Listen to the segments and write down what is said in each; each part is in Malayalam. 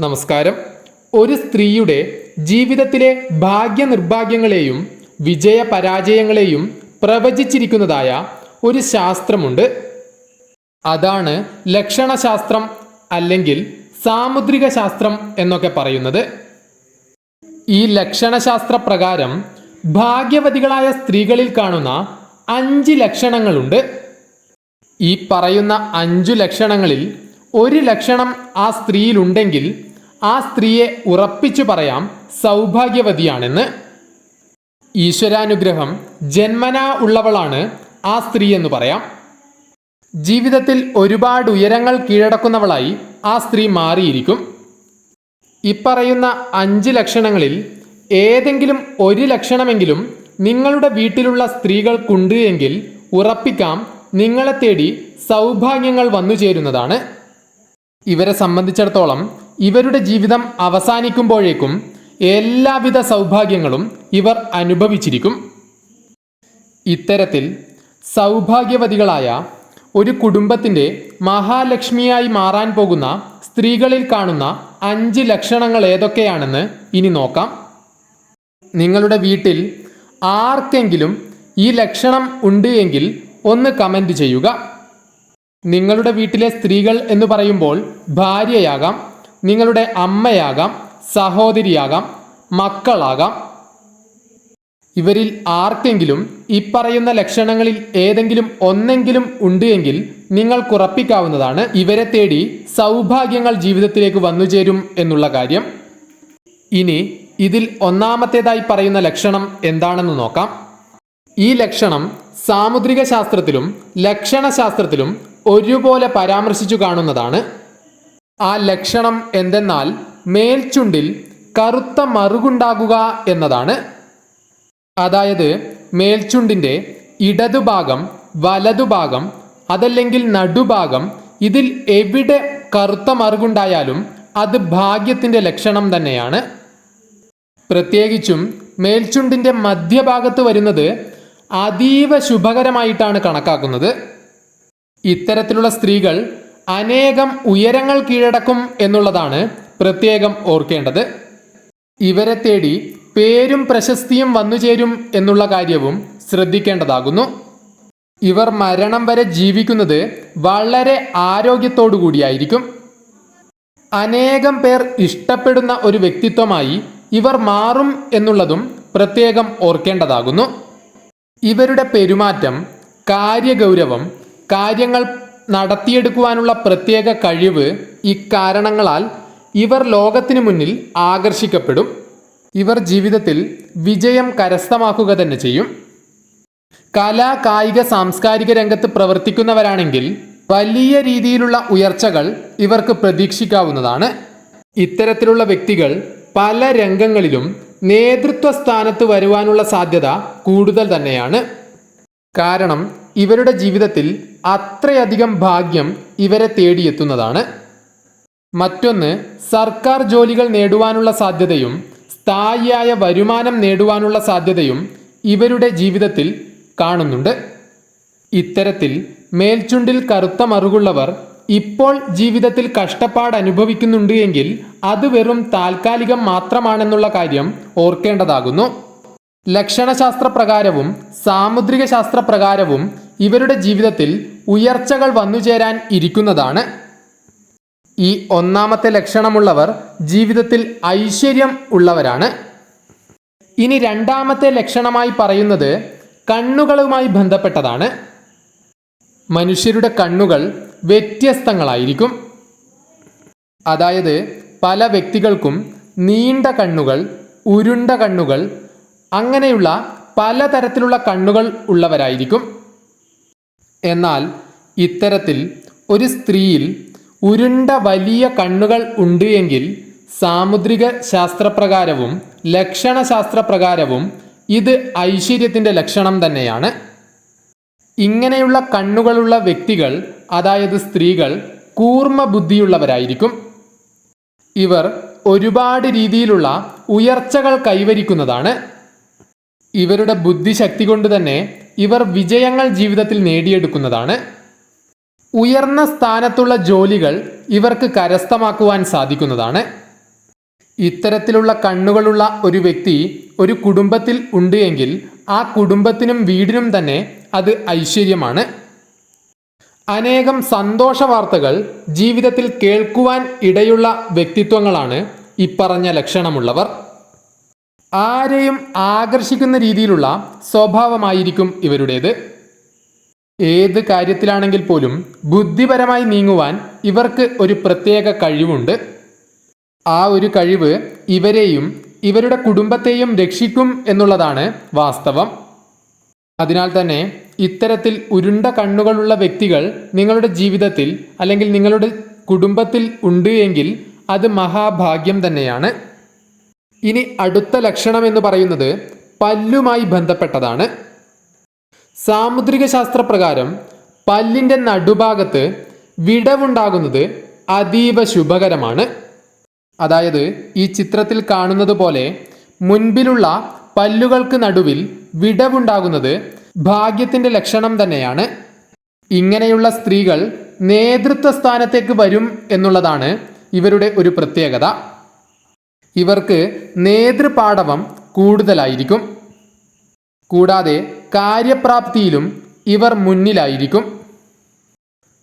നമസ്കാരം. ഒരു സ്ത്രീയുടെ ജീവിതത്തിലെ ഭാഗ്യ നിർഭാഗ്യങ്ങളെയും വിജയ പരാജയങ്ങളെയും പ്രവചിച്ചിരിക്കുന്നതായ ഒരു ശാസ്ത്രമുണ്ട്. അതാണ് ലക്ഷണശാസ്ത്രം അല്ലെങ്കിൽ സാമുദ്രിക ശാസ്ത്രം എന്നൊക്കെ പറയുന്നത്. ഈ ലക്ഷണശാസ്ത്ര പ്രകാരം ഭാഗ്യവതികളായ സ്ത്രീകളിൽ കാണുന്ന അഞ്ച് ലക്ഷണങ്ങളുണ്ട്. ഈ പറയുന്ന അഞ്ചു ലക്ഷണങ്ങളിൽ ഒരു ലക്ഷണം ആ സ്ത്രീയിലുണ്ടെങ്കിൽ ആ സ്ത്രീയെ ഉറപ്പിച്ചു പറയാം സൗഭാഗ്യവതിയാണെന്ന്. ഈശ്വരാനുഗ്രഹം ജന്മനാ ഉള്ളവളാണ് ആ സ്ത്രീ എന്ന് പറയാം. ജീവിതത്തിൽ ഒരുപാട് ഉയരങ്ങൾ കീഴടക്കുന്നവളായി ആ സ്ത്രീ മാറിയിരിക്കും. ഇപ്പറയുന്ന അഞ്ച് ലക്ഷണങ്ങളിൽ ഏതെങ്കിലും ഒരു ലക്ഷണമെങ്കിലും നിങ്ങളുടെ വീട്ടിലുള്ള സ്ത്രീകൾക്കുണ്ട് എങ്കിൽ ഉറപ്പിക്കാം നിങ്ങളെ തേടി സൗഭാഗ്യങ്ങൾ വന്നു ചേരുന്നതാണ് ഇവരെ സംബന്ധിച്ചിടത്തോളം ഇവരുടെ ജീവിതം അവസാനിക്കുമ്പോഴേക്കും എല്ലാവിധ സൗഭാഗ്യങ്ങളും ഇവർ അനുഭവിച്ചിരിക്കും. ഇത്തരത്തിൽ സൗഭാഗ്യവതികളായ ഒരു കുടുംബത്തിന്റെ മഹാലക്ഷ്മിയായി മാറാൻ പോകുന്ന സ്ത്രീകളിൽ കാണുന്ന അഞ്ച് ലക്ഷണങ്ങൾ ഏതൊക്കെയാണെന്ന് ഇനി നോക്കാം. നിങ്ങളുടെ വീട്ടിൽ ആർക്കെങ്കിലും ഈ ലക്ഷണം ഉണ്ട് എങ്കിൽ ഒന്ന് കമന്റ് ചെയ്യുക. നിങ്ങളുടെ വീട്ടിലെ സ്ത്രീകൾ എന്ന് പറയുമ്പോൾ ഭാര്യയാകാം നിങ്ങളുടെ അമ്മയാകാം സഹോദരിയാകാം മക്കളാകാം. ഇവരിൽ ആർക്കെങ്കിലും ഇപ്പറയുന്ന പറയുന്ന ലക്ഷണങ്ങളിൽ ഏതെങ്കിലും ഒന്നെങ്കിലും ഉണ്ട് എങ്കിൽ നിങ്ങൾക്കുറപ്പിക്കാവുന്നതാണ് ഇവരെ തേടി സൗഭാഗ്യങ്ങൾ ജീവിതത്തിലേക്ക് വന്നുചേരും എന്നുള്ള കാര്യം. ഇനി ഇതിൽ ഒന്നാമത്തേതായി പറയുന്ന ലക്ഷണം എന്താണെന്ന് നോക്കാം. ഈ ലക്ഷണം സാമുദ്രിക ശാസ്ത്രത്തിലും ലക്ഷണശാസ്ത്രത്തിലും ഒരുപോലെ പരാമർശിച്ചു കാണുന്നതാണ്. ആ ലക്ഷണം എന്തെന്നാൽ മേൽചുണ്ടിൽ കറുത്ത മറുകുണ്ടാകുക എന്നതാണ്. അതായത് മേൽചുണ്ടിന്റെ ഇടതുഭാഗം വലതുഭാഗം അതല്ലെങ്കിൽ നടുഭാഗം ഇതിൽ എവിടെ കറുത്ത മറുകുണ്ടായാലും അത് ഭാഗ്യത്തിന്റെ ലക്ഷണം തന്നെയാണ്. പ്രത്യേകിച്ചും മേൽചുണ്ടിന്റെ മധ്യഭാഗത്ത് വരുന്നത് അതീവ ശുഭകരമായിട്ടാണ് കണക്കാക്കുന്നത്. ഇത്തരത്തിലുള്ള സ്ത്രീകൾ അനേകം ഉയരങ്ങൾ കീഴടക്കും എന്നുള്ളതാണ് പ്രത്യേകം ഓർക്കേണ്ടത്. ഇവരെ തേടി പേരും പ്രശസ്തിയും വന്നുചേരും എന്നുള്ള കാര്യവും ശ്രദ്ധിക്കേണ്ടതാകുന്നു. ഇവർ മരണം വരെ ജീവിക്കുന്നത് വളരെ ആരോഗ്യത്തോടു കൂടിയായിരിക്കും. അനേകം പേർ ഇഷ്ടപ്പെടുന്ന ഒരു വ്യക്തിത്വമായി ഇവർ മാറും എന്നുള്ളതും പ്രത്യേകം ഓർക്കേണ്ടതാകുന്നു. ഇവരുടെ പെരുമാറ്റം കാര്യഗൗരവം കാര്യങ്ങൾ നടത്തിയെടുക്കുവാനുള്ള പ്രത്യേക കഴിവ് ഇക്കാരണങ്ങളാൽ ഇവർ ലോകത്തിനു മുന്നിൽ ആകർഷിക്കപ്പെടും. ഇവർ ജീവിതത്തിൽ വിജയം കരസ്ഥമാക്കുക തന്നെ ചെയ്യും. കലാ കായിക സാംസ്കാരിക രംഗത്ത് പ്രവർത്തിക്കുന്നവരാണെങ്കിൽ വലിയ രീതിയിലുള്ള ഉയർച്ചകൾ ഇവർക്ക് പ്രതീക്ഷിക്കാവുന്നതാണ്. ഇത്തരത്തിലുള്ള വ്യക്തികൾ പല രംഗങ്ങളിലും നേതൃത്വ സ്ഥാനത്ത് വരുവാനുള്ള സാധ്യത കൂടുതൽ തന്നെയാണ്. കാരണം ഇവരുടെ ജീവിതത്തിൽ അത്രയധികം ഭാഗ്യം ഇവരെ തേടിയെത്തുന്നതാണ്. മറ്റൊന്ന് സർക്കാർ ജോലികൾ നേടുവാനുള്ള സാധ്യതയും സ്ഥായിയായ വരുമാനം നേടുവാനുള്ള സാധ്യതയും ഇവരുടെ ജീവിതത്തിൽ കാണുന്നുണ്ട്. ഇത്തരത്തിൽ മേൽചുണ്ടിൽ കറുത്ത മറുകുള്ളവർ ഇപ്പോൾ ജീവിതത്തിൽ കഷ്ടപ്പാട് അനുഭവിക്കുന്നുണ്ട് എങ്കിൽ അത് വെറും താൽക്കാലികം മാത്രമാണെന്നുള്ള കാര്യം ഓർക്കേണ്ടതാകുന്നു. ലക്ഷണശാസ്ത്രപ്രകാരവും സാമുദ്രിക ശാസ്ത്ര പ്രകാരവും ഇവരുടെ ജീവിതത്തിൽ ഉയർച്ചകൾ വന്നുചേരാൻ ഇരിക്കുന്നതാണ്. ഈ ഒന്നാമത്തെ ലക്ഷണമുള്ളവർ ജീവിതത്തിൽ ഐശ്വര്യം ഉള്ളവരാണ്. ഇനി രണ്ടാമത്തെ ലക്ഷണമായി പറയുന്നത് കണ്ണുകളുമായി ബന്ധപ്പെട്ടതാണ്. മനുഷ്യരുടെ കണ്ണുകൾ വ്യത്യസ്തങ്ങളായിരിക്കും. അതായത് പല വ്യക്തികൾക്കും നീണ്ട കണ്ണുകൾ ഉരുണ്ട കണ്ണുകൾ അങ്ങനെയുള്ള പലതരത്തിലുള്ള കണ്ണുകൾ ഉള്ളവരായിരിക്കും. എന്നാൽ ഇത്തരത്തിൽ ഒരു സ്ത്രീയിൽ ഉരുണ്ട വലിയ കണ്ണുകൾ ഉണ്ട് എങ്കിൽ സാമുദ്രിക ശാസ്ത്രപ്രകാരവും ലക്ഷണശാസ്ത്രപ്രകാരവും ഇത് ഐശ്വര്യത്തിന്റെ ലക്ഷണം തന്നെയാണ്. ഇങ്ങനെയുള്ള കണ്ണുകളുള്ള വ്യക്തികൾ അതായത് സ്ത്രീകൾ കൂർമ്മ ബുദ്ധിയുള്ളവരായിരിക്കും. ഇവർ ഒരുപാട് രീതിയിലുള്ള ഉയർച്ചകൾ കൈവരിക്കുന്നതാണ്. ഇവരുടെ ബുദ്ധിശക്തി കൊണ്ട് തന്നെ ഇവർ വിജയങ്ങൾ ജീവിതത്തിൽ നേടിയെടുക്കുന്നതാണ്. ഉയർന്ന സ്ഥാനത്തുള്ള ജോലികൾ ഇവർക്ക് കരസ്ഥമാക്കുവാൻ സാധിക്കുന്നതാണ്. ഇത്തരത്തിലുള്ള കണ്ണുകളുള്ള ഒരു വ്യക്തി ഒരു കുടുംബത്തിൽ ഉണ്ട് എങ്കിൽ ആ കുടുംബത്തിനും വീടിനും തന്നെ അത് ഐശ്വര്യമാണ്. അനേകം സന്തോഷ വാർത്തകൾ ജീവിതത്തിൽ കേൾക്കുവാൻ ഇടയുള്ള വ്യക്തിത്വങ്ങളാണ് ഇപ്പറഞ്ഞ ലക്ഷണമുള്ളവർ. ആരെയും ആകർഷിക്കുന്ന രീതിയിലുള്ള സ്വഭാവമായിരിക്കും ഇവരുടേത്. ഏത് കാര്യത്തിലാണെങ്കിൽ പോലും ബുദ്ധിപരമായി നീങ്ങുവാൻ ഇവർക്ക് ഒരു പ്രത്യേക കഴിവുണ്ട്. ആ ഒരു കഴിവ് ഇവരെയും ഇവരുടെ കുടുംബത്തെയും രക്ഷിക്കും എന്നുള്ളതാണ് വാസ്തവം. അതിനാൽ തന്നെ ഇത്തരത്തിൽ ഉരുണ്ട കണ്ണുകളുള്ള വ്യക്തികൾ നിങ്ങളുടെ ജീവിതത്തിൽ അല്ലെങ്കിൽ നിങ്ങളുടെ കുടുംബത്തിൽ ഉണ്ട് എങ്കിൽ അത് മഹാഭാഗ്യം തന്നെയാണ്. ഇനി അടുത്ത ലക്ഷണം എന്ന് പറയുന്നത് പല്ലുമായി ബന്ധപ്പെട്ടതാണ്. സാമുദ്രിക ശാസ്ത്രപ്രകാരം പല്ലിന്റെ നടുഭാഗത്ത് വിടവുണ്ടാകുന്നത് അതീവ ശുഭകരമാണ്. അതായത് ഈ ചിത്രത്തിൽ കാണുന്നത് പോലെ മുൻപിലുള്ള പല്ലുകൾക്ക് നടുവിൽ വിടവുണ്ടാകുന്നത് ഭാഗ്യത്തിന്റെ ലക്ഷണം തന്നെയാണ്. ഇങ്ങനെയുള്ള സ്ത്രീകൾ നേതൃത്വ സ്ഥാനത്തേക്ക് വരും എന്നുള്ളതാണ് ഇവരുടെ ഒരു പ്രത്യേകത. ഇവർക്ക് നേതൃപാടവം കൂടുതലായിരിക്കും. കൂടാതെ കാര്യപ്രാപ്തിയിലും ഇവർ മുന്നിലായിരിക്കും.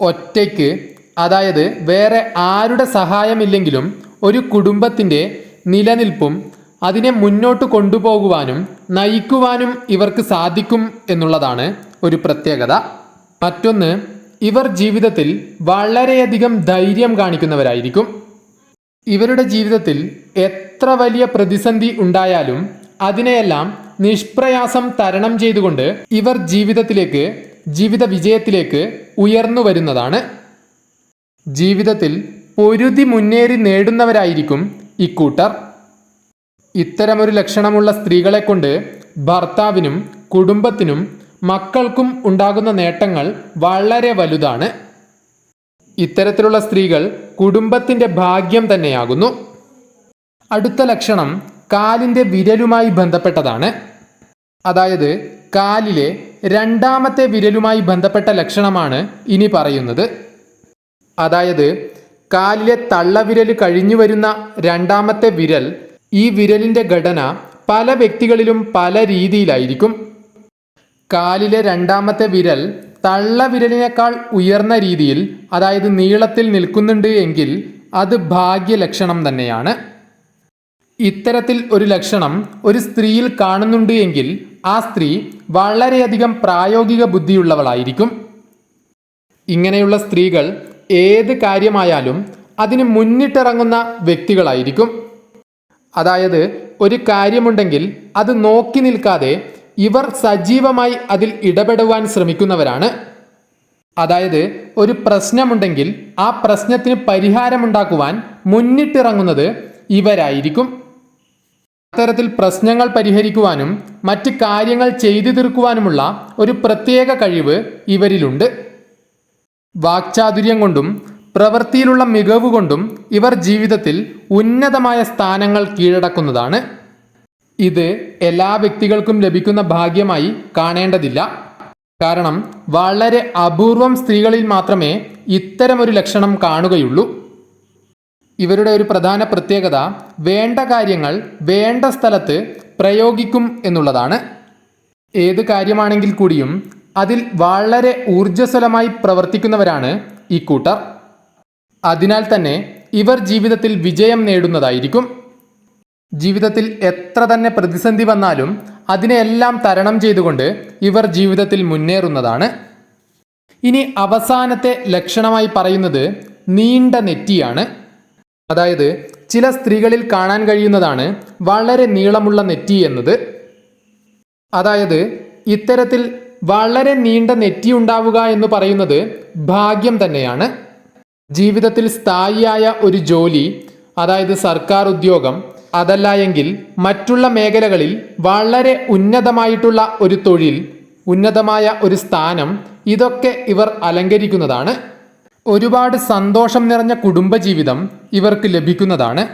ഒറ്റയ്ക്ക് അതായത് വേറെ ആരുടെ സഹായമില്ലെങ്കിലും ഒരു കുടുംബത്തിന്റെ നിലനിൽപ്പും അതിനെ മുന്നോട്ട് കൊണ്ടുപോകുവാനും നയിക്കുവാനും ഇവർക്ക് സാധിക്കും എന്നുള്ളതാണ് ഒരു പ്രത്യേകത. മറ്റൊന്ന് ഇവർ ജീവിതത്തിൽ വളരെയധികം ധൈര്യം കാണിക്കുന്നവരായിരിക്കും. ഇവരുടെ ജീവിതത്തിൽ എത്ര വലിയ പ്രതിസന്ധി ഉണ്ടായാലും അതിനെയെല്ലാം നിഷ്പ്രയാസം തരണം ചെയ്തുകൊണ്ട് ഇവർ ജീവിതത്തിലേക്ക് ജീവിത വിജയത്തിലേക്ക് ഉയർന്നു വരുന്നതാണ്. ജീവിതത്തിൽ പൊരുതി മുന്നേറി നേടുന്നവരായിരിക്കും ഇക്കൂട്ടർ. ഇത്തരമൊരു ലക്ഷണമുള്ള സ്ത്രീകളെ കൊണ്ട് ഭർത്താവിനും കുടുംബത്തിനും മക്കൾക്കും ഉണ്ടാകുന്ന നേട്ടങ്ങൾ വളരെ വലുതാണ്. ഇത്തരത്തിലുള്ള സ്ത്രീകൾ കുടുംബത്തിന്റെ ഭാഗ്യം തന്നെയാകുന്നു. അടുത്ത ലക്ഷണം കാലിന്റെ വിരലുമായി ബന്ധപ്പെട്ടതാണ്. അതായത് കാലിലെ രണ്ടാമത്തെ വിരലുമായി ബന്ധപ്പെട്ട ലക്ഷണമാണ് ഇനി പറയുന്നത്. അതായത് കാലിലെ തള്ളവിരൽ കഴിഞ്ഞു വരുന്ന രണ്ടാമത്തെ വിരൽ ഈ വിരലിന്റെ ഘടന പല വ്യക്തികളിലും പല രീതിയിലായിരിക്കും. കാലിലെ രണ്ടാമത്തെ വിരൽ തള്ളവിരലിനേക്കാൾ ഉയർന്ന രീതിയിൽ അതായത് നീളത്തിൽ നിൽക്കുന്നുണ്ട് എങ്കിൽ അത് ഭാഗ്യലക്ഷണം തന്നെയാണ്. ഇത്തരത്തിൽ ഒരു ലക്ഷണം ഒരു സ്ത്രീയിൽ കാണുന്നുണ്ട് എങ്കിൽ ആ സ്ത്രീ വളരെയധികം പ്രായോഗിക ബുദ്ധിയുള്ളവളായിരിക്കും. ഇങ്ങനെയുള്ള സ്ത്രീകൾ ഏത് കാര്യമായാലും അതിന് മുന്നിട്ടിറങ്ങുന്ന വ്യക്തികളായിരിക്കും. അതായത് ഒരു കാര്യമുണ്ടെങ്കിൽ അത് നോക്കി നിൽക്കാതെ ഇവർ സജീവമായി അതിൽ ഇടപെടുവാൻ ശ്രമിക്കുന്നവരാണ്. അതായത് ഒരു പ്രശ്നമുണ്ടെങ്കിൽ ആ പ്രശ്നത്തിന് പരിഹാരമുണ്ടാക്കുവാൻ മുന്നിട്ടിറങ്ങുന്നത് ഇവരായിരിക്കും. അത്തരത്തിൽ പ്രശ്നങ്ങൾ പരിഹരിക്കുവാനും മറ്റ് കാര്യങ്ങൾ ചെയ്തു തീർക്കുവാനുമുള്ള ഒരു പ്രത്യേക കഴിവ് ഇവരിലുണ്ട്. വാക്ചാതുര്യം കൊണ്ടും പ്രവൃത്തിയിലുള്ള മികവ് കൊണ്ടും ഇവർ ജീവിതത്തിൽ ഉന്നതമായ സ്ഥാനങ്ങൾ കീഴടക്കുന്നതാണ്. ഇത് എല്ലാ വ്യക്തികൾക്കും ലഭിക്കുന്ന ഭാഗ്യമായി കാണേണ്ടതില്ല. കാരണം വളരെ അപൂർവം സ്ത്രീകളിൽ മാത്രമേ ഇത്തരമൊരു ലക്ഷണം കാണുകയുള്ളൂ. ഇവരുടെ ഒരു പ്രധാന പ്രത്യേകത വേണ്ട കാര്യങ്ങൾ വേണ്ട സ്ഥലത്ത് പ്രയോഗിക്കും എന്നുള്ളതാണ്. ഏത് കാര്യമാണെങ്കിൽ കൂടിയും അതിൽ വളരെ ഊർജസ്വലമായി പ്രവർത്തിക്കുന്നവരാണ് ഈ കൂട്ടർ. അതിനാൽ തന്നെ ഇവർ ജീവിതത്തിൽ വിജയം നേടുന്നതായിരിക്കും. ജീവിതത്തിൽ എത്ര തന്നെ പ്രതിസന്ധി വന്നാലും അതിനെയെല്ലാം തരണം ചെയ്തുകൊണ്ട് ഇവർ ജീവിതത്തിൽ മുന്നേറുന്നതാണ്. ഇനി അവസാനത്തെ ലക്ഷണമായി പറയുന്നത് നീണ്ട നെറ്റിയാണ്. അതായത് ചില സ്ത്രീകളിൽ കാണാൻ കഴിയുന്നതാണ് വളരെ നീളമുള്ള നെറ്റി എന്നത്. അതായത് ഇത്തരത്തിൽ വളരെ നീണ്ട നെറ്റി ഉണ്ടാവുക എന്ന് പറയുന്നത് ഭാഗ്യം തന്നെയാണ്. ജീവിതത്തിൽ സ്ഥായിയായ ഒരു ജോലി അതായത് സർക്കാർ ഉദ്യോഗം അതല്ല എങ്കിൽ മറ്റുള്ള മേഖലകളിൽ വളരെ ഉന്നതമായിട്ടുള്ള ഒരു തൊഴിൽ ഉന്നതമായ ഒരു സ്ഥാനം ഇതൊക്കെ ഇവർ അലങ്കരിക്കുന്നതാണ്. ഒരുപാട് സന്തോഷം നിറഞ്ഞ കുടുംബജീവിതം ഇവർക്ക് ലഭിക്കുന്നതാണ്.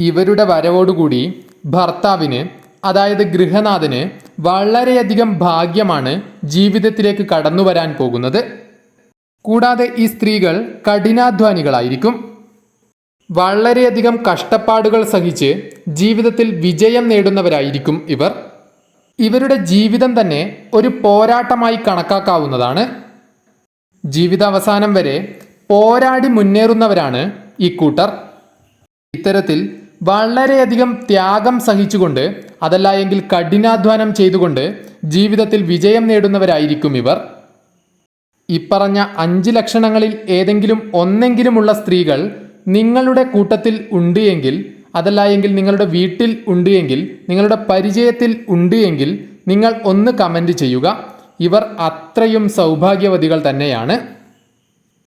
ഇവരുടെ വരവോടുകൂടി ഭർത്താവിന് അതായത് ഗൃഹനാഥന് വളരെയധികം ഭാഗ്യമാണ് ജീവിതത്തിലേക്ക് കടന്നു വരാൻ പോകുന്നത്. കൂടാതെ ഈ സ്ത്രീകൾ കഠിനാധ്വാനികളായിരിക്കും. വളരെയധികം കഷ്ടപ്പാടുകൾ സഹിച്ച് ജീവിതത്തിൽ വിജയം നേടുന്നവരായിരിക്കും ഇവർ. ഇവരുടെ ജീവിതം തന്നെ ഒരു പോരാട്ടമായി കണക്കാക്കാവുന്നതാണ്. ജീവിതാവസാനം വരെ പോരാടി മുന്നേറുന്നവരാണ് ഈ കൂട്ടർ. ഇത്തരത്തിൽ വളരെയധികം ത്യാഗം സഹിച്ചുകൊണ്ട് അതല്ല എങ്കിൽ കഠിനാധ്വാനം ചെയ്തുകൊണ്ട് ജീവിതത്തിൽ വിജയം നേടുന്നവരായിരിക്കും ഇവർ. ഇപ്പറഞ്ഞ അഞ്ച് ലക്ഷണങ്ങളിൽ ഏതെങ്കിലും ഒന്നെങ്കിലുമുള്ള സ്ത്രീകൾ നിങ്ങളുടെ കൂട്ടത്തിൽ ഉണ്ട് എങ്കിൽ അതല്ല എങ്കിൽ നിങ്ങളുടെ വീട്ടിൽ ഉണ്ട് എങ്കിൽ നിങ്ങളുടെ പരിചയത്തിൽ ഉണ്ട് എങ്കിൽ നിങ്ങൾ ഒന്ന് കമന്റ് ചെയ്യുക. ഇവർ അത്രയും സൗഭാഗ്യവതികൾ തന്നെയാണ്.